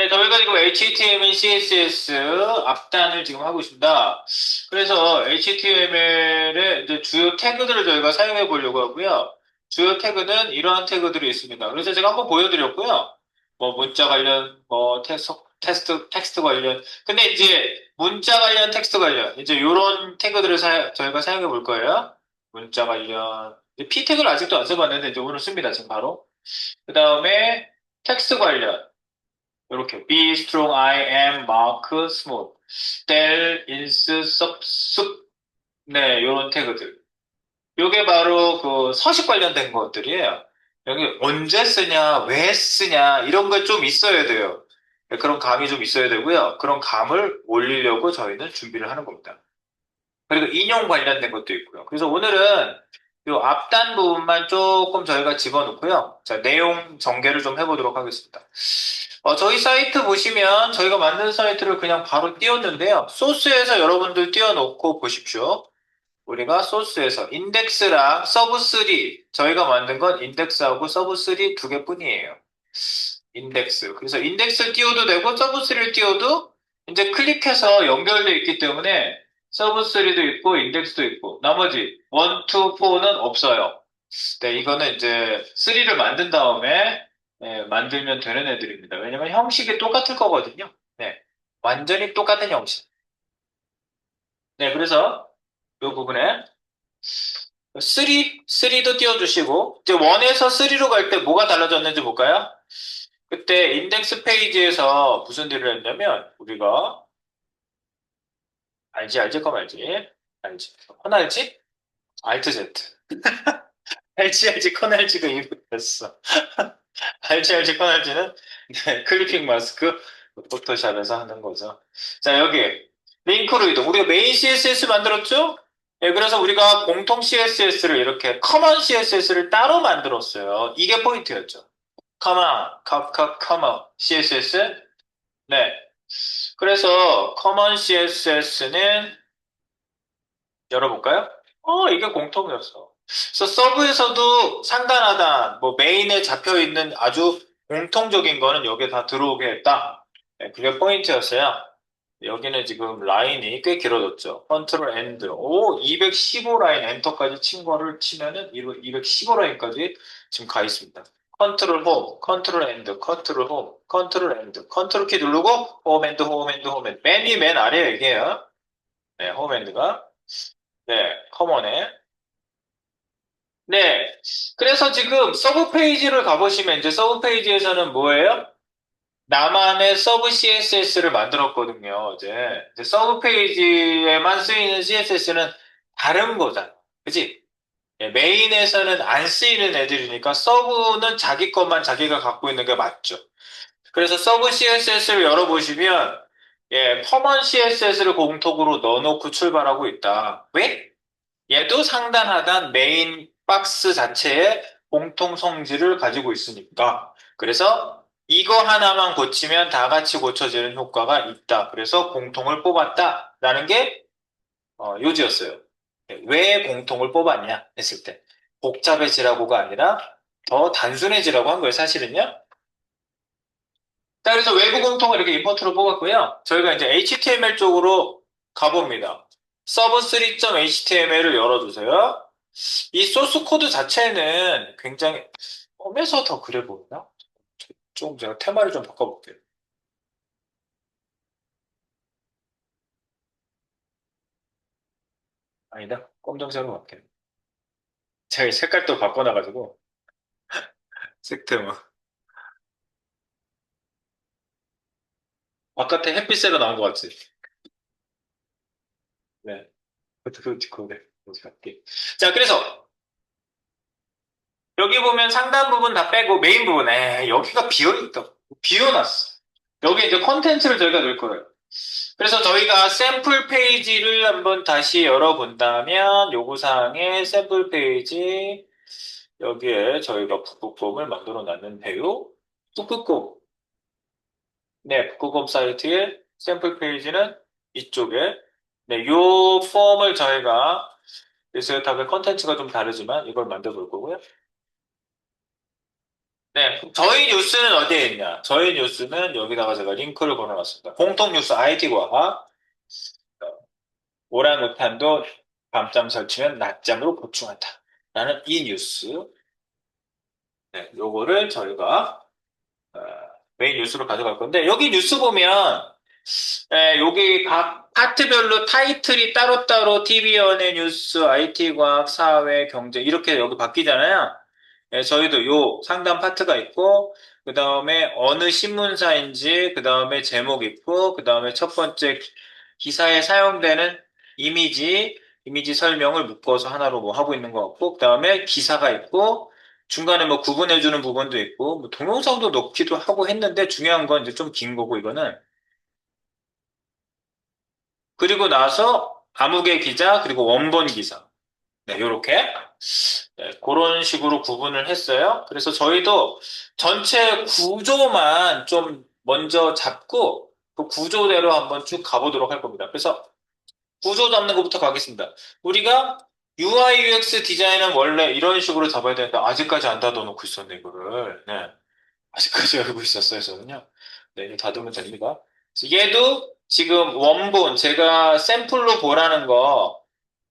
네, 저희가 지금 HTML, CSS 앞단을 지금 하고 있습니다. 그래서 HTML의 이제 주요 태그들을 저희가 사용해 보려고 하고요. 주요 태그는 이러한 태그들이 있습니다. 그래서 제가 한번 보여드렸고요. 뭐 문자 관련, 뭐 텍스트, 텍스트, 텍스트 관련. 근데 이제 문자 관련, 텍스트 관련 이제 이런 태그들을 사- 저희가 사용해 볼 거예요. 문자 관련. P 태그를 아직도 안 써봤는데 이제 오늘 씁니다. 지금 바로. 그 다음에 텍스트 관련. 이렇게 be strong, I am, mark, smooth, del, ins, sub, sub 네, 이런 태그들. 요게 바로 그 서식 관련된 것들이에요. 여기 언제 쓰냐, 왜 쓰냐 이런 거좀 있어야 돼요. 네, 그런 감이 좀 있어야 되고요. 그런 감을 올리려고 저희는 준비를 하는 겁니다. 그리고 인용 관련된 것도 있고요. 그래서 오늘은 요 앞단 부분만 조금 저희가 집어넣고요. 자, 내용 전개를 좀 해보도록 하겠습니다. 어, 저희 사이트 보시면 저희가 만든 사이트를 그냥 바로 띄웠는데요. 소스에서 여러분들 띄워놓고 보십시오. 우리가 소스에서 인덱스랑 서브3 저희가 만든 건 인덱스하고 서브3 두 개뿐이에요. 인덱스. 그래서 인덱스를 띄워도 되고 서브3를 띄워도 이제 클릭해서 연결되어 있기 때문에 서브3도 있고 인덱스도 있고 나머지 1, 2, 4는 없어요. 네, 이거는 이제 3를 만든 다음에 네, 만들면 되는 애들입니다. 왜냐면 형식이 똑같을 거거든요. 네, 완전히 똑같은 형식. 네, 그래서 이 부분에 3, 3도 띄워주시고 이제 1에서 3로 갈 때 뭐가 달라졌는지 볼까요? 그때 인덱스 페이지에서 무슨 일을 했냐면 우리가 알지 알지 껌 알지? 알지. 컨 알지? 알트 Z. 알지 알지 컨 알지가 됐어. 알지 알지 컨 알지는 네, 클리핑 마스크 포토샵에서 하는 거죠. 자 여기. 링크로 이동. 우리가 메인 CSS 만들었죠? 네, 그래서 우리가 공통 CSS를 이렇게 커먼 CSS를 따로 만들었어요. 이게 포인트였죠. 커먼 컵컵 커먼 CSS 네 그래서 커먼 CSS는 열어볼까요? 어, 이게 공통이었어. 그래서 서브에서도 상단 하단, 뭐 메인에 잡혀 있는 아주 공통적인 거는 여기에 다 들어오게 했다. 네, 그게 포인트였어요. 여기는 지금 라인이 꽤 길어졌죠. 컨트롤 엔드. 오, 215 라인 엔터까지 친 거를 치면은 215 라인까지 지금 가 있습니다. 컨트롤 홈, 컨트롤 엔드, 컨트롤 홈, 컨트롤 엔드, 컨트롤 키 누르고 홈 엔드, 홈 엔드, 홈 엔드. 맨이 맨 아래에 이게요. 네, 홈 엔드가. 네, 커먼에. 네. 그래서 지금 서브 페이지를 가보시면 이제 서브 페이지에서는 뭐예요? 나만의 서브 CSS를 만들었거든요. 이제, 이제 서브 페이지에만 쓰이는 CSS는 다른 거잖아. 그지? 예, 메인에서는 안 쓰이는 애들이니까 서브는 자기 것만 자기가 갖고 있는 게 맞죠. 그래서 서브 CSS를 열어보시면 예, 커먼 CSS를 공통으로 넣어놓고 출발하고 있다. 왜? 얘도 상단 하단 메인 박스 자체에 공통 성질을 가지고 있으니까. 그래서 이거 하나만 고치면 다 같이 고쳐지는 효과가 있다. 그래서 공통을 뽑았다. 라는 게 어, 요지였어요. 왜 공통을 뽑았냐 했을 때 복잡해지라고가 아니라 더 단순해지라고 한 거예요 사실은요. 자 그래서 외부 공통을 이렇게 임포트로 뽑았고요. 저희가 이제 HTML 쪽으로 가봅니다. 서브3.html을 열어주세요. 이 소스 코드 자체는 굉장히 껌에서 더 그래 보이나? 좀 제가 테마를 좀 바꿔볼게요 아니다 검정색으로 갈게요 제가 색깔도 바꿔놔가지고 색테마 바깥에 햇빛새가 나온 것 같지? 네. 그것도 그래. 어디 갈게. 자, 그래서, 여기 보면 상단 부분 다 빼고 메인 부분에 여기가 비어있다. 비워놨어. 여기 이제 컨텐츠를 저희가 넣을 거예요. 그래서 저희가 샘플 페이지를 한번 다시 열어본다면 요구사항의 샘플 페이지 여기에 저희가 북극곰을 만들어 놨는데요. 북극곰. 네, 북극곰 사이트의 샘플 페이지는 이쪽에 네, 요 폼을 저희가 리서탑의 컨텐츠가 좀 다르지만 이걸 만들어 볼 거고요. 네, 저희 뉴스는 어디에 있냐? 저희 뉴스는 여기다가 제가 링크를 걸어놨습니다. 공통 뉴스 IT과학, 오랑우탄도 밤잠 설치면 낮잠으로 보충한다. 라는 이 뉴스. 네, 요거를 저희가 어, 메인 뉴스로 가져갈 건데, 여기 뉴스 보면, 예, 여기 각 파트별로 타이틀이 따로따로 TV 연예 뉴스, IT 과학, 사회, 경제 이렇게 여기 바뀌잖아요. 예, 저희도 요 상단 파트가 있고, 그 다음에 어느 신문사인지, 그 다음에 제목 있고, 그 다음에 첫 번째 기사에 사용되는 이미지, 이미지 설명을 묶어서 하나로 뭐 하고 있는 것 같고, 그 다음에 기사가 있고, 중간에 뭐 구분해주는 부분도 있고, 뭐 동영상도 넣기도 하고 했는데, 중요한 건 이제 좀 긴 거고, 이거는. 그리고 나서 아무개 기자, 그리고 원본 기사. 네, 요렇게. 네, 그런 식으로 구분을 했어요. 그래서 저희도 전체 구조만 좀 먼저 잡고 그 구조대로 한번 쭉 가보도록 할 겁니다. 그래서 구조 잡는 것부터 가겠습니다. 우리가 UI, UX 디자인은 원래 이런 식으로 잡아야 되는데 아직까지 안 닫아놓고 있었네, 이거를. 네. 아직까지 알고 있었어요, 저는요. 네, 닫으면 됩니다. 얘도 지금 원본, 제가 샘플로 보라는 거,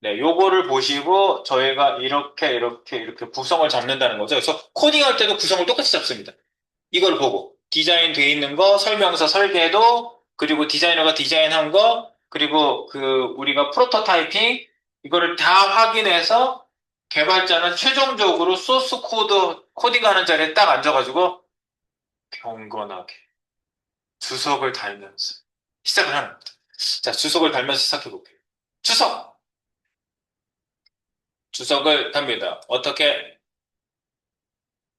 네, 요거를 보시고 저희가 이렇게, 이렇게, 이렇게 구성을 잡는다는 거죠. 그래서 코딩할 때도 구성을 똑같이 잡습니다. 이걸 보고 디자인 돼 있는 거, 설명서 설계도, 그리고 디자이너가 디자인한 거, 그리고 그 우리가 프로토타이핑 이거를 다 확인해서 개발자는 최종적으로 소스 코드 코딩하는 자리에 딱 앉아가지고 경건하게 주석을 달면서 시작을 하는 겁니다. 자, 주석을 달면서 시작해 볼게요. 주석! 주석을 답니다. 어떻게?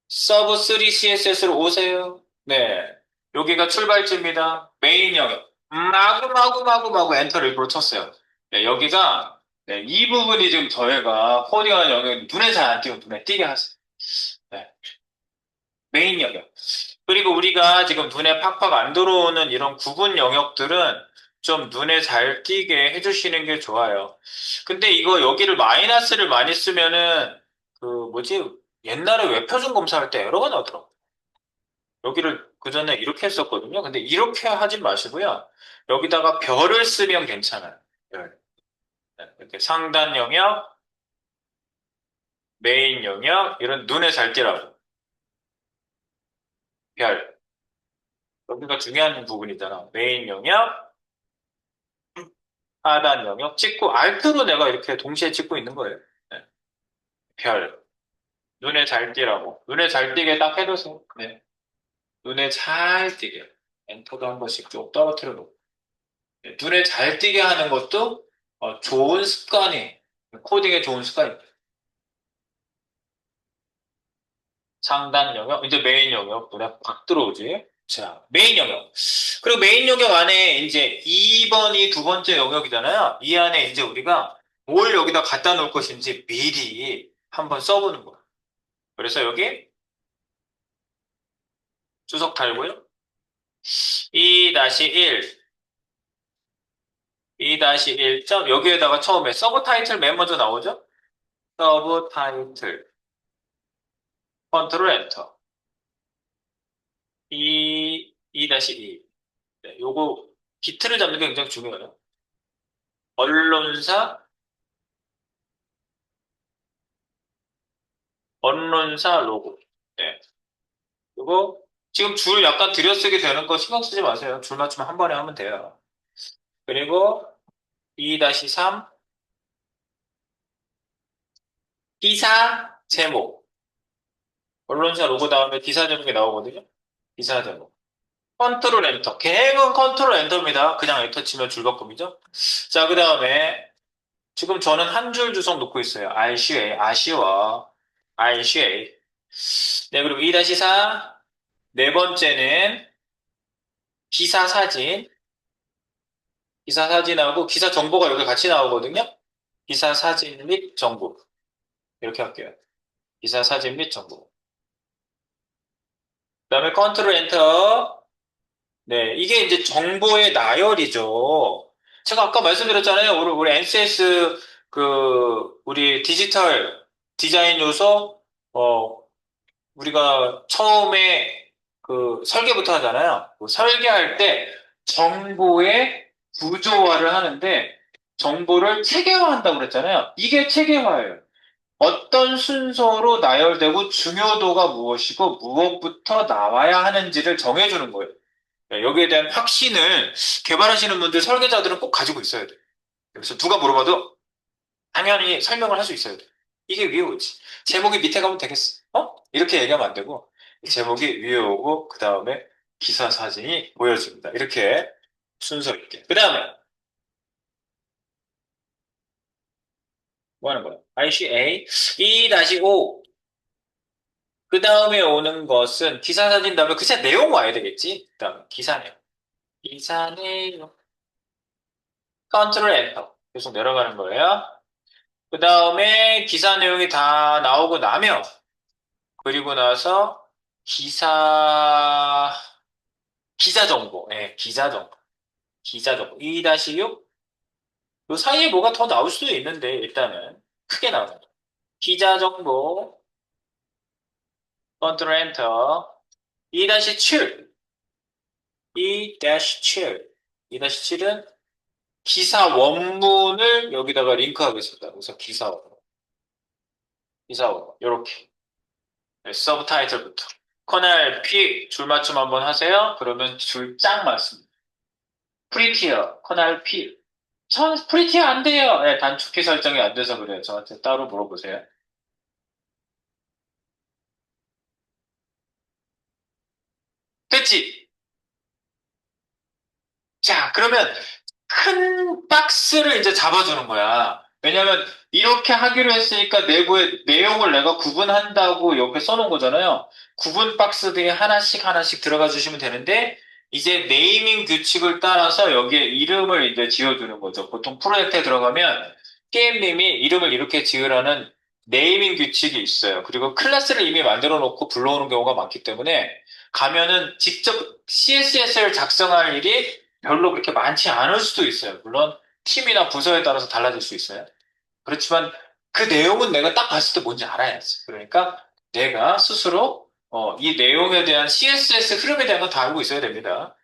서브 3 CSS로 오세요. 네. 여기가 출발지입니다. 메인 영역. 마구마구마구마구 엔터를 입으로 쳤어요. 네, 여기가, 네, 이 부분이 지금 저희가 코딩하는 영역, 눈에 잘 안 띄고 눈에 띄게 하세요. 네. 메인 영역. 그리고 우리가 지금 눈에 팍팍 안 들어오는 이런 구분 영역들은 좀 눈에 잘 띄게 해주시는 게 좋아요. 근데 이거 여기를 마이너스를 많이 쓰면은 그 뭐지 옛날에 웹표준 검사할 때 에러가 나더라고. 여기를 그 전에 이렇게 했었거든요. 근데 이렇게 하지 마시고요. 여기다가 별을 쓰면 괜찮아요. 별. 네, 이렇게 상단 영역, 메인 영역 이런 눈에 잘 띄라고. 별. 여기가 중요한 부분이잖아. 메인 영역, 하단 영역 찍고 알트로 내가 이렇게 동시에 찍고 있는 거예요. 네. 별. 눈에 잘 띄라고. 눈에 잘 띄게 딱 해놓으세요. 네. 눈에 잘 띄게. 엔터도 한 번씩 쭉 떨어뜨려 놓고. 네, 눈에 잘 띄게 하는 것도 어, 좋은 습관이, 코딩의 좋은 습관입니다. 상단 영역, 이제 메인 영역 눈에 팍 들어오지. 자, 메인 영역. 그리고 메인 영역 안에 이제 2번이 두 번째 영역이잖아요. 이 안에 이제 우리가 뭘 여기다 갖다 놓을 것인지 미리 한번 써보는 거예요. 그래서 여기 주석 달고요. 2-1, 2-1 점 여기에다가 처음에 서브 타이틀 맨 먼저 나오죠? 서브 타이틀 컨트롤 엔터 2, 2-2 네, 요거 비트를 잡는 게 굉장히 중요해요. 언론사 언론사 로고 네. 그리고 지금 줄 약간 들여쓰게 되는 거 신경 쓰지 마세요. 줄 맞추면 한 번에 하면 돼요. 그리고 2-3 기사 제목 언론사 로고 다음에 기사 제목이 나오거든요. 기사 제목 컨트롤 엔터 계획은 컨트롤 엔터입니다. 그냥 엔터 치면 줄바꿈이죠. 자, 그 다음에 지금 저는 한 줄 주석 놓고 있어요. RCA, 아쉬워. RCA. 네, 그리고 2-4 네 번째는 기사 사진. 기사 사진하고 기사 정보가 여기 같이 나오거든요. 기사 사진 및 정보. 이렇게 할게요. 기사 사진 및 정보. 그 다음에 컨트롤 엔터. 네, 이게 이제 정보의 나열이죠. 제가 아까 말씀드렸잖아요. 우리, 우리 NCS 그 우리 디지털 디자인 요소 어 우리가 처음에 그 설계부터 하잖아요. 그 설계할 때 정보의 구조화를 하는데 정보를 체계화한다고 그랬잖아요. 이게 체계화예요. 어떤 순서로 나열되고 중요도가 무엇이고 무엇부터 나와야 하는지를 정해주는 거예요. 네, 여기에 대한 확신을 개발하시는 분들, 설계자들은 꼭 가지고 있어야 돼요. 그래서 누가 물어봐도 당연히 설명을 할 수 있어야 돼요. 이게 위에 오지. 제목이 밑에 가면 되겠어. 어? 이렇게 얘기하면 안 되고, 제목이 위에 오고, 그 다음에 기사 사진이 보여집니다. 이렇게 순서 있게. 그 다음에, 뭐 하는 거야? ICA 2-5. 그 다음에 오는 것은 기사 사진 다음에 그 진짜 내용 와야 되겠지? 그 다음에 기사 내용. 기사 내용. 컨트롤 엔터. 계속 내려가는 거예요. 그 다음에 기사 내용이 다 나오고 나면, 그리고 나서 기사, 기자 정보. 예, 기자 정보. 기자 정보. 2-6. 그 사이에 뭐가 더 나올 수도 있는데, 일단은 크게 나오는 거. 기자 정보. 컨트롤 엔터. 2-7. 2-7. 2-7은 기사 원문을 여기다가 링크하겠습니다. 그래서 기사 원문. 기사 원문. 요렇게. 네, 서브 타이틀부터. 커넬 P 줄맞춤 한번 하세요. 그러면 줄 짱 맞습니다. 프리티어, 커넬 P. 전 프리티어 안 돼요. 네, 단축키 설정이 안 돼서 그래요. 저한테 따로 물어보세요. 됐지? 자, 그러면 큰 박스를 이제 잡아주는 거야. 왜냐면 이렇게 하기로 했으니까 내부의 내용을 내가 구분한다고 옆에 써놓은 거잖아요. 구분 박스들이 하나씩 하나씩 들어가 주시면 되는데 이제 네이밍 규칙을 따라서 여기에 이름을 이제 지어주는 거죠. 보통 프로젝트에 들어가면 게임님이 이름을 이렇게 지으라는 네이밍 규칙이 있어요. 그리고 클래스를 이미 만들어 놓고 불러오는 경우가 많기 때문에 가면은 직접 CSS를 작성할 일이 별로 그렇게 많지 않을 수도 있어요. 물론 팀이나 부서에 따라서 달라질 수 있어요. 그렇지만 그 내용은 내가 딱 봤을 때 뭔지 알아야지. 그러니까 내가 스스로 어, 이 내용에 대한 CSS 흐름에 대한 건 다 알고 있어야 됩니다.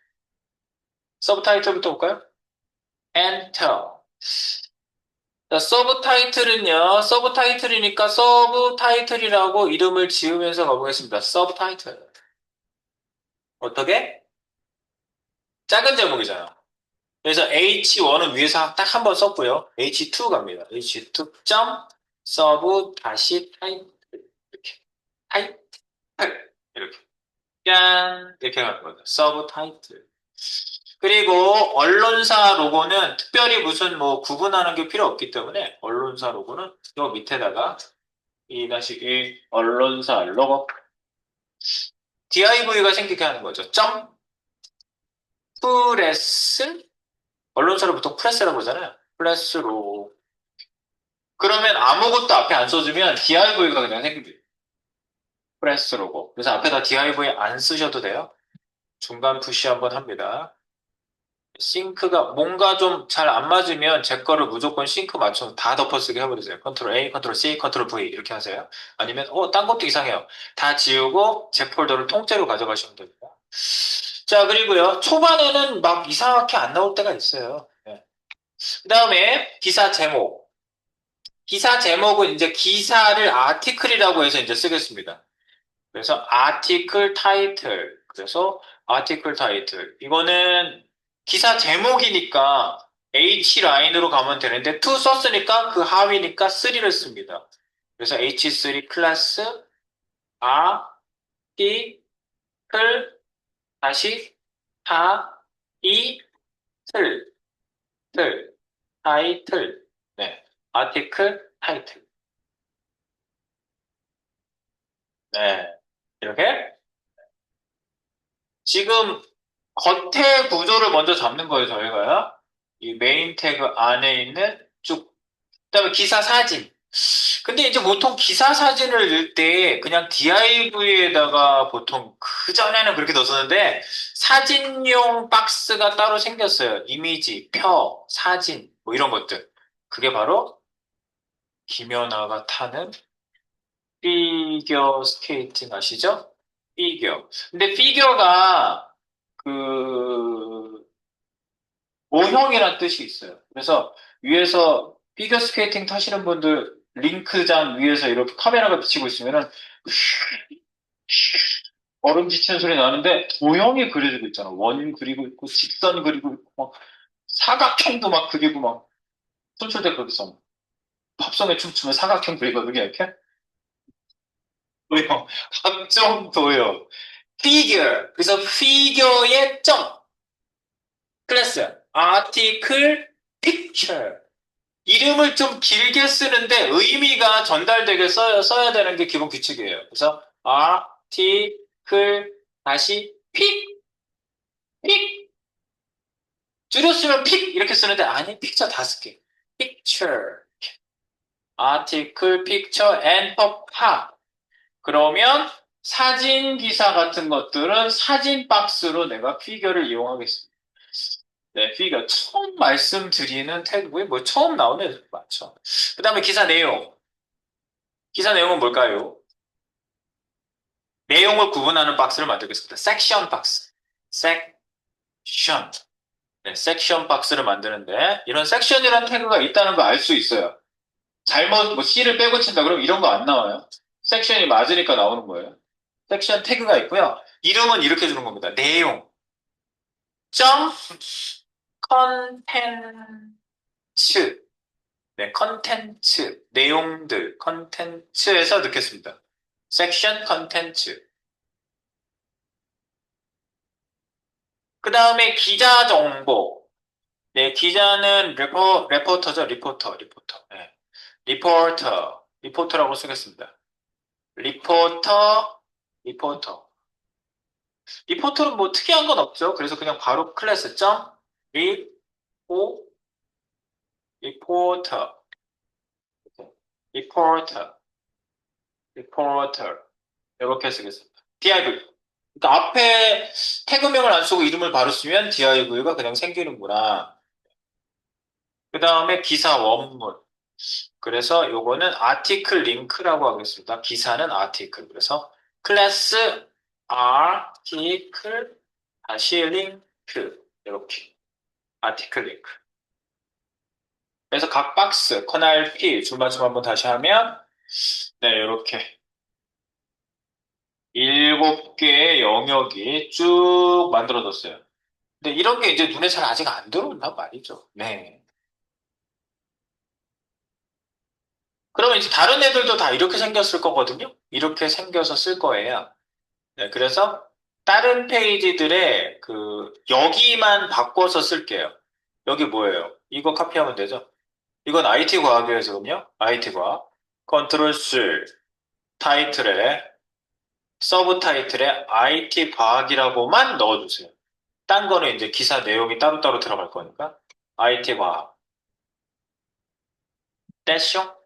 서브타이틀부터 볼까요? Enter. 자, 서브타이틀은요, 서브타이틀이니까 서브타이틀이라고 이름을 지으면서 가보겠습니다. 서브타이틀. 어떻게? 작은 제목이잖아. 그래서 H1은 위에서 딱 한 번 썼고요. H2 갑니다. H2 점 서브 다시 타이틀 이렇게 타이틀 이렇게 짠 이렇게 가는 거죠. 서브 타이틀. 그리고 언론사 로고는 특별히 무슨 뭐 구분하는 게 필요 없기 때문에 언론사 로고는 요 밑에다가 2-1 언론사 로고 DIV가 생기게 하는 거죠. 점 프레스 언론사를 보통 프레스라고 그러잖아요. 프레스로 그러면 아무것도 앞에 안 써주면 DIV가 그냥 생깁니다. 프레스 로고. 그래서 앞에다 div 안 쓰셔도 돼요. 중간 푸시 한번 합니다. 싱크가 뭔가 좀 잘 안 맞으면 제 거를 무조건 싱크 맞춰서 다 덮어쓰기 해버리세요. 컨트롤 A, 컨트롤 C, 컨트롤 V 이렇게 하세요. 아니면 어, 딴 것도 이상해요. 다 지우고 제 폴더를 통째로 가져가시면 됩니다. 자, 그리고요. 초반에는 막 이상하게 안 나올 때가 있어요. 네. 그 다음에 기사 제목. 기사 제목은 이제 기사를 아티클이라고 해서 이제 쓰겠습니다. 그래서 아티클 타이틀. 그래서 아티클 타이틀. 이거는 기사 제목이니까 H 라인으로 가면 되는데 2 썼으니까 그 하위니까 3를 씁니다. 그래서 H3 클래스 아티클 다시 타, 이, 틀, 틀, 타이틀, 네, 아티클, 타이틀. 네, 이렇게. 지금 겉에 구조를 먼저 잡는 거예요, 저희가요. 이 메인 태그 안에 있는 쭉. 그 다음에 기사 사진. 근데 이제 보통 기사 사진을 넣을 때 그냥 DIV에다가 보통 그전에는 그렇게 넣었는데 사진용 박스가 따로 생겼어요. 이미지, 표, 사진, 뭐 이런 것들. 그게 바로 김연아가 타는 피겨 스케이팅 아시죠? 피겨. 근데 피겨가 그 모형이란 뜻이 있어요. 그래서 위에서 피겨 스케이팅 타시는 분들 링크장 위에서 이렇게 카메라가 비치고 있으면은 얼음 지치는 소리 나는데 모형이 그려지고 있잖아. 원 그리고 있고 직선 그리고 있고 막 사각형도 막 그리고 막 손출대 거기서 팝송에 춤추면 사각형 그리거든요. 이렇게 도형 각종 도형 figure 그래서 figure의 점 클래스 article picture 이름을 좀 길게 쓰는데 의미가 전달되게 써야, 써야 되는 게 기본 규칙이에요. 그래서 article 다시 pic pic 줄였으면 pic 이렇게 쓰는데 아니 picture 다섯 개 picture article picture and pop 그러면 사진 기사 같은 것들은 사진 박스로 내가 피겨를 이용하겠습니다. 네, 피겨 처음 말씀드리는 태그고요. 뭐 처음 나오는 많죠. 그 다음에 기사 내용. 기사 내용은 뭘까요? 내용을 구분하는 박스를 만들겠습니다. 섹션 박스. 섹션. 네, 섹션 박스를 만드는데 이런 섹션이라는 태그가 있다는 거 알 수 있어요. 잘못 뭐 C를 빼고 친다 그러면 이런 거 안 나와요. 섹션이 맞으니까 나오는 거예요. 섹션 태그가 있고요. 이름은 이렇게 주는 겁니다. 내용. 점 컨텐츠. 네, 컨텐츠. 내용들. 컨텐츠에서 넣겠습니다. 섹션 컨텐츠. 그 다음에 기자 정보. 네, 기자는 레포, 레포터죠. 리포터, 리포터. 네. 리포터, 리포터라고 쓰겠습니다. 리포터, 리포터. 리포터는 뭐 특이한 건 없죠. 그래서 그냥 바로 클래스 점 리포 리포터 리포터 리포터 이렇게 쓰겠습니다. div 그러니까 앞에 태그명을 안 쓰고 이름을 바로 쓰면 div가 그냥 생기는구나. 그 다음에 기사 원문 그래서 요거는 article link라고 하겠습니다. 기사는 article 그래서 클래스 article 다시 링크 이렇게 article link 그래서 각 박스 커널 P 줄맞춤 한번 다시 하면 네 이렇게 일곱 개의 영역이 쭉 만들어졌어요. 근데 이런 게 이제 눈에 잘 아직 안 들어온단 말이죠. 네. 그러면 이제 다른 애들도 다 이렇게 생겼을 거거든요. 이렇게 생겨서 쓸 거예요. 네, 그래서 다른 페이지들의 그 여기만 바꿔서 쓸게요. 여기 뭐예요? 이거 카피하면 되죠? 이건 IT 과학이에요, 지금요. IT 과학. 컨트롤 C 타이틀에 서브 타이틀에 IT 과학이라고만 넣어주세요. 딴 거는 이제 기사 내용이 따로따로 들어갈 거니까 IT 과학. 떼숑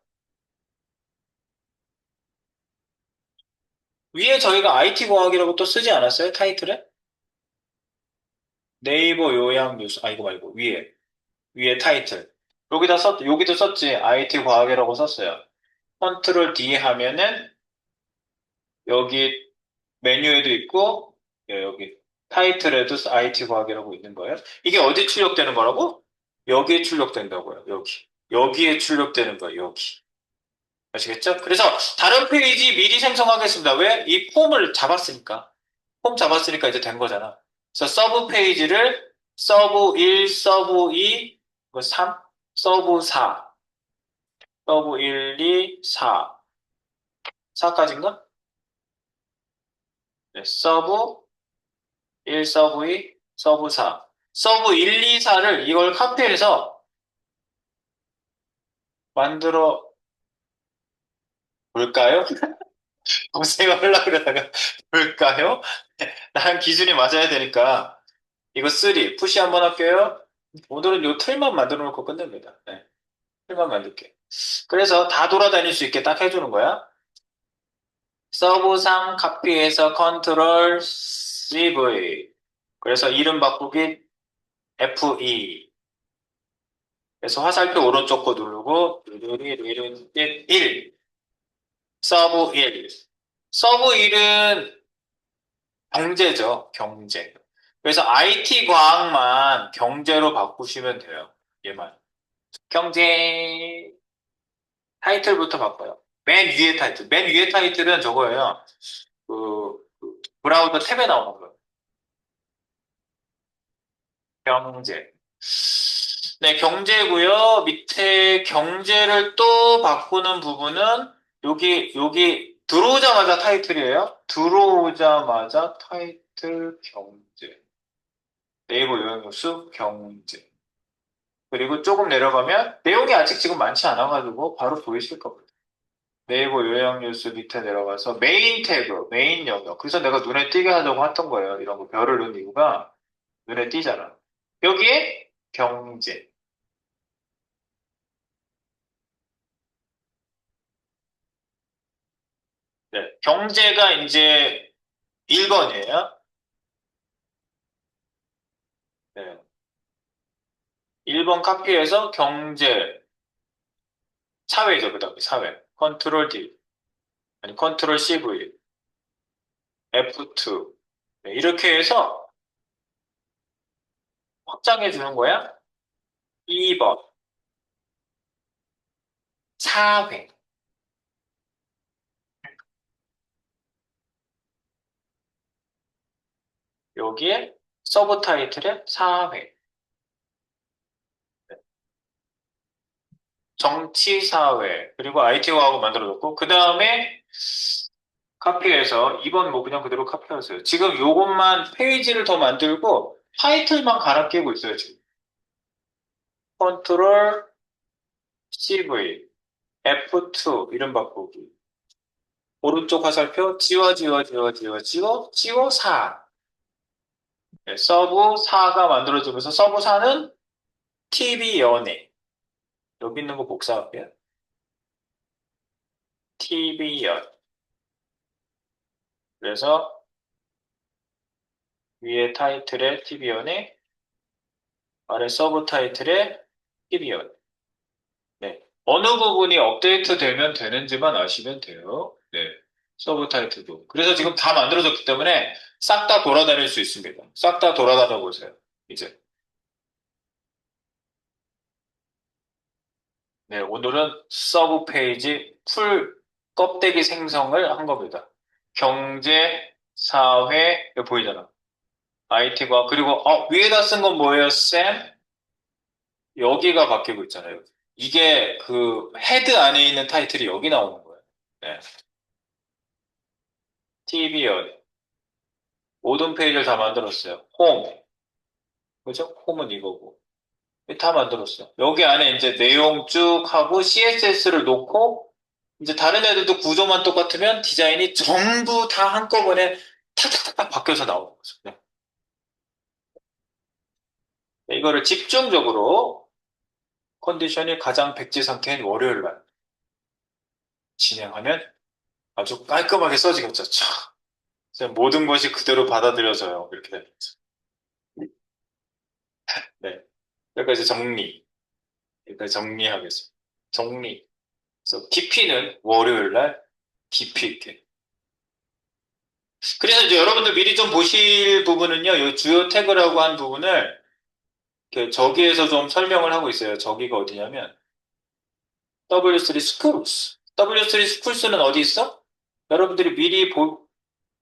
위에 저희가 IT 과학이라고 또 쓰지 않았어요? 타이틀에? 네이버 요약 뉴스, 아, 이거 말고, 위에. 위에 타이틀. 여기다 썼, 여기도 썼지. IT 과학이라고 썼어요. 컨트롤 D 하면은, 여기 메뉴에도 있고, 예, 여기 타이틀에도 IT 과학이라고 있는 거예요. 이게 어디 출력되는 거라고? 여기에 출력된다고요. 여기. 여기에 출력되는 거예요. 여기. 아시겠죠? 그래서 다른 페이지 미리 생성하겠습니다. 왜? 이 폼을 잡았으니까. 폼 잡았으니까 이제 된 거잖아. 그래서 서브 페이지를 서브 1, 서브 2, 3, 서브 4. 서브 1, 2, 4. 4까지인가? 네, 서브 1, 서브 2, 서브 4. 서브 1, 2, 4를 이걸 카피해서 만들어 볼까요? 검색하려고 그러다가 볼까요? 난 기준이 맞아야 되니까 이거 3 푸시 한번 할게요. 오늘은 요 틀만 만들어 놓고 끝냅니다. 네. 틀만 만들게. 그래서 다 돌아다닐 수 있게 딱 해주는 거야. 서브 3 카피해서 컨트롤 CV. 그래서 이름 바꾸기 F2. 그래서 화살표 오른쪽 거 누르고 1. 서브 1. 서브 1은 경제죠. 경제. 그래서 IT 과학만 경제로 바꾸시면 돼요. 얘만. 경제 타이틀부터 바꿔요. 맨 위에 타이틀. 맨 위에 타이틀은 저거예요. 그, 그 브라우저 탭에 나오는 거예요. 경제. 네, 경제고요. 밑에 경제를 또 바꾸는 부분은 여기 여기 들어오자마자 타이틀이에요. 들어오자마자 타이틀 경제. 네이버 요약뉴스 경제. 그리고 조금 내려가면 내용이 아직 지금 많지 않아가지고 바로 보이실 겁니다. 네이버 요약뉴스 밑에 내려가서 메인 태그, 메인 영역. 그래서 내가 눈에 띄게 하려고 했던 거예요. 이런 거 별을 넣은 이유가 눈에 띄잖아. 여기에 경제. 네, 경제가 이제 1번이에요. 네. 1번 카피에서 경제, 사회죠, 그 다음에 사회. 컨트롤 D, 아니 컨트롤 CV, F2. 네, 이렇게 해서 확장해 주는 거야. 2번, 사회. 여기에 서브 타이틀에 사회. 정치, 사회, 그리고 IT화하고 만들어 놓고, 그 다음에 카피해서 2번 뭐 그냥 그대로 카피하세요. 지금 요것만 페이지를 더 만들고 타이틀만 갈아 끼고 있어요, 지금. 컨트롤 CV, F2, 이름 바꾸기. 오른쪽 화살표, 지워, 지워, 지워, 지워, 지워, 지워, 4. 네, 서브 4가 만들어지면서 서브 4는 TV 연예. 여기 있는 거 복사할게요. TV 연. 그래서 위에 타이틀에 TV 연예, 아래 서브 타이틀에 TV 연예. 네. 어느 부분이 업데이트 되면 되는지만 아시면 돼요. 네. 서브 타이틀도. 그래서 지금 다 만들어졌기 때문에 싹 다 돌아다닐 수 있습니다. 싹 다 돌아다녀 보세요. 이제. 네, 오늘은 서브 페이지 풀 껍데기 생성을 한 겁니다. 경제, 사회, 보이잖아. IT과, 그리고, 어, 위에다 쓴 건 뭐예요, 쌤? 여기가 바뀌고 있잖아요. 이게 그 헤드 안에 있는 타이틀이 여기 나오는 거예요. 네. TV 연. 모든 페이지를 다 만들었어요. 홈. 그죠? 홈은 이거고. 다 만들었어요. 여기 안에 이제 내용 쭉 하고 CSS를 놓고 이제 다른 애들도 구조만 똑같으면 디자인이 전부 다 한꺼번에 탁탁탁 바뀌어서 나오는 거죠. 네. 네, 이거를 집중적으로 컨디션이 가장 백지 상태인 월요일 날 진행하면 아주 깔끔하게 써지겠죠. 차. 모든 것이 그대로 받아들여져요. 이렇게 됩니다. 네. 여기까지 정리. 여기까지 정리하겠습니다. 정리. 그래서 깊이는 월요일 날 깊이 있게. 그래서 이제 여러분들 미리 좀 보실 부분은요, 이 주요 태그라고 한 부분을 저기에서 좀 설명을 하고 있어요. 저기가 어디냐면 W3 Schools. W3 Schools는 어디 있어? 여러분들이 미리 보,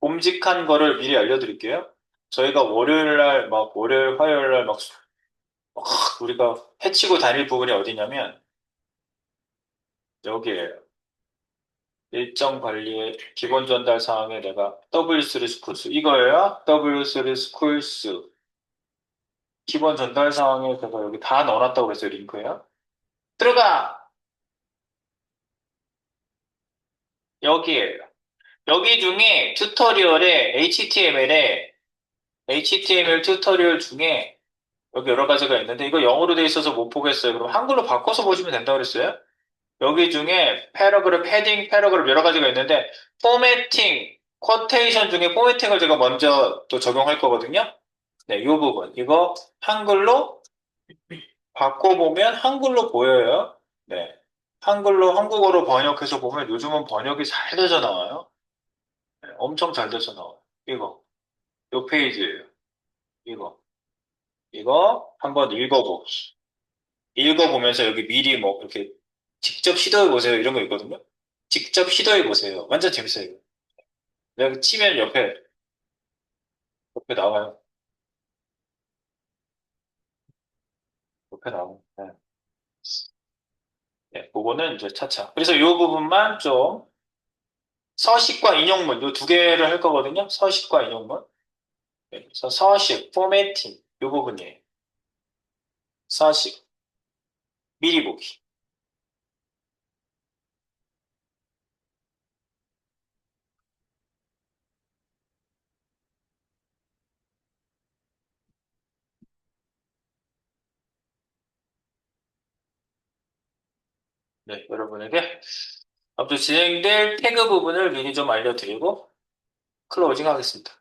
봄직한 거를 미리 알려드릴게요. 저희가 월요일 날, 막, 월요일, 화요일 날, 막, 막 우리가 해치고 다닐 부분이 어디냐면, 여기에요. 일정 관리의 기본 전달 사항에 내가 W3 Schools. 이거예요. W3 Schools. 기본 전달 사항에 제가 여기 다 넣어놨다고 그랬어요. 링크에요. 들어가! 여기에요. 여기 중에 튜토리얼에 HTML에 HTML 튜토리얼 중에 여기 여러 가지가 있는데 이거 영어로 돼 있어서 못 보겠어요. 그럼 한글로 바꿔서 보시면 된다고 그랬어요. 여기 중에 패러그램, 패딩, 패러그램 여러 가지가 있는데 포매팅, 쿼테이션 중에 포매팅을 제가 먼저 또 적용할 거거든요. 네, 이 부분. 이거 한글로 바꿔보면 한글로 보여요. 네. 한글로 한국어로 번역해서 보면 요즘은 번역이 잘 돼서 나와요. 네, 엄청 잘 돼서 나와요. 이거, 요 페이지예요. 이거, 이거 한번 읽어보기. 읽어보면서 여기 미리 뭐 이렇게 직접 시도해보세요. 이런 거 있거든요. 직접 시도해보세요. 완전 재밌어요. 내가 치면 옆에, 옆에 나와요. 옆에 나와요. 네. 네, 그거는 이제 차차. 그래서 이 부분만 좀 서식과 인용문 이 두 개를 할 거거든요. 서식과 인용문. 네, 그래서 서식, 포매팅 이 부분이에요. 서식, 미리 보기. 네, 여러분에게 앞으로 진행될 태그 부분을 미리 좀 알려드리고 클로징 하겠습니다.